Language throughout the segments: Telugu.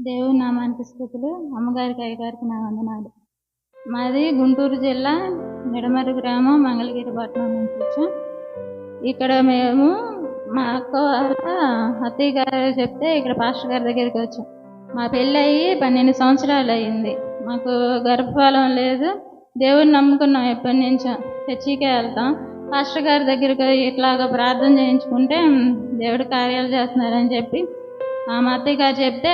దేవుని నామానికి స్థుతులు. అమ్మగారికి అయ్యగారికి నా వందనాలు. మాది గుంటూరు జిల్లా నిడమరు గ్రామం మంగళగిరి పట్టణం నుంచి వచ్చాం. ఇక్కడ మేము మా అక్క వాళ్ళ అత్తయ్య గారు చెప్తే ఇక్కడ పాస్టర్ గారి దగ్గరికి వచ్చాం. మా పెళ్ళి అయ్యి పన్నెండు సంవత్సరాలు అయ్యింది మాకు గర్భఫలం లేదు. దేవుని నమ్ముకున్నాం ఎప్పటి నుంచో. చర్చికే వెళ్తాం. పాస్టర్ గారి దగ్గరికి ఇట్లాగా ప్రార్థన చేయించుకుంటే దేవుడు కార్యాలు చేస్తున్నారని చెప్పి ఆ మా అత్తయ్య గారు చెప్తే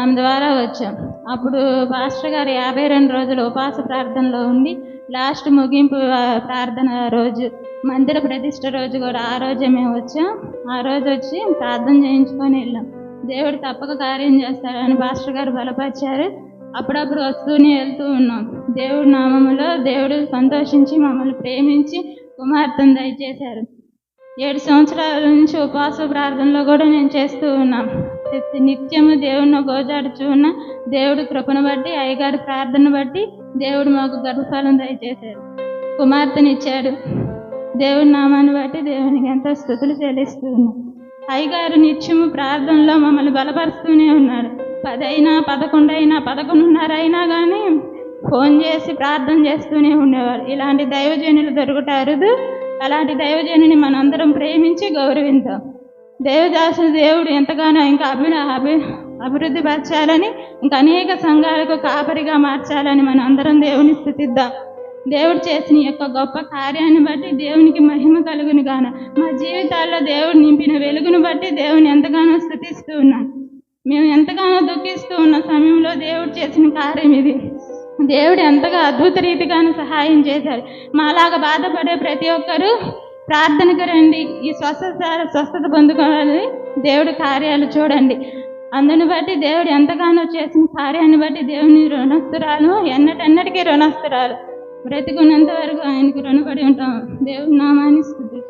ఆమె ద్వారా వచ్చాం. అప్పుడు పాస్టర్ గారు యాభై రెండు రోజులు ఉపవాస ప్రార్థనలో ఉండి లాస్ట్ ముగింపు ప్రార్థన రోజు మందిర ప్రతిష్ట రోజు కూడా ఆ రోజే మేము వచ్చాం. ఆ రోజు వచ్చి ప్రార్థన చేయించుకొని వెళ్ళాం. దేవుడు తప్పక కార్యం చేస్తాడని పాస్టర్ గారు బలపరిచారు. అప్పుడప్పుడు వస్తూనే వెళ్తూ ఉన్నాం. దేవుడు నామములో దేవుడు సంతోషించి మమ్మల్ని ప్రేమించి కుమార్తెను దయచేశారు. ఏడు సంవత్సరాల నుంచి ఉపవాస ప్రార్థనలో కూడా నేను చేస్తూ ఉన్నాం. నిత్యము దేవుడిని గోజాడుచున్న దేవుడి కృపను బట్టి అయ్యగారి ప్రార్థన బట్టి దేవుడు మాకు గర్భఫలం దయచేశాడు కుమార్తెనిచ్చాడు. దేవుడి నామాన్ని బట్టి దేవునికి ఎంతో స్థుతులు చెల్లిస్తున్నాం. అయ్యగారు నిత్యము ప్రార్థనలో మమ్మల్ని బలపరుస్తూనే ఉన్నాడు పదైనా అయినా పదకొండున్నర అయినా కానీ ఫోన్ చేసి ప్రార్థన చేస్తూనే ఉండేవారు. ఇలాంటి దైవజనులు దొరుకుతారు అలాంటి దైవజనుని మనందరం ప్రేమించి గౌరవించాం. దేవదాసు దేవుడు ఎంతగానో ఇంకా అభి అభి అభివృద్ధి పరచాలని ఇంకా అనేక సంఘాలకు కాపరిగా మార్చాలని మనం అందరం దేవుని స్థుతిద్దాం. దేవుడు చేసిన యొక్క గొప్ప కార్యాన్ని బట్టి దేవునికి మహిమ కలుగును గాన. మా జీవితాల్లో దేవుడు నింపిన వెలుగును బట్టి దేవుని ఎంతగానో స్థుతిస్తూ ఉన్నాం. మేము ఎంతగానో దుఃఖిస్తూ ఉన్న సమయంలో దేవుడు చేసిన కార్యం ఇది. దేవుడు ఎంతగా అద్భుత రీతిగాను సహాయం చేశారు. మాలాగా బాధపడే ప్రతి ఒక్కరూ ప్రార్థనకు రండి. ఈ స్వస్థత స్వస్థత పొందుకోవాలి. దేవుడి కార్యాలు చూడండి. అందుని బట్టి దేవుడు ఎంతగానో చేసిన కార్యాన్ని బట్టి దేవుని రుణస్తురాలు ఎన్నటన్నటికీ రుణస్తురాలు బ్రతికున్నంత వరకు ఆయనకు రుణపడి ఉంటాం. దేవుడి నామాన్ని స్థుతి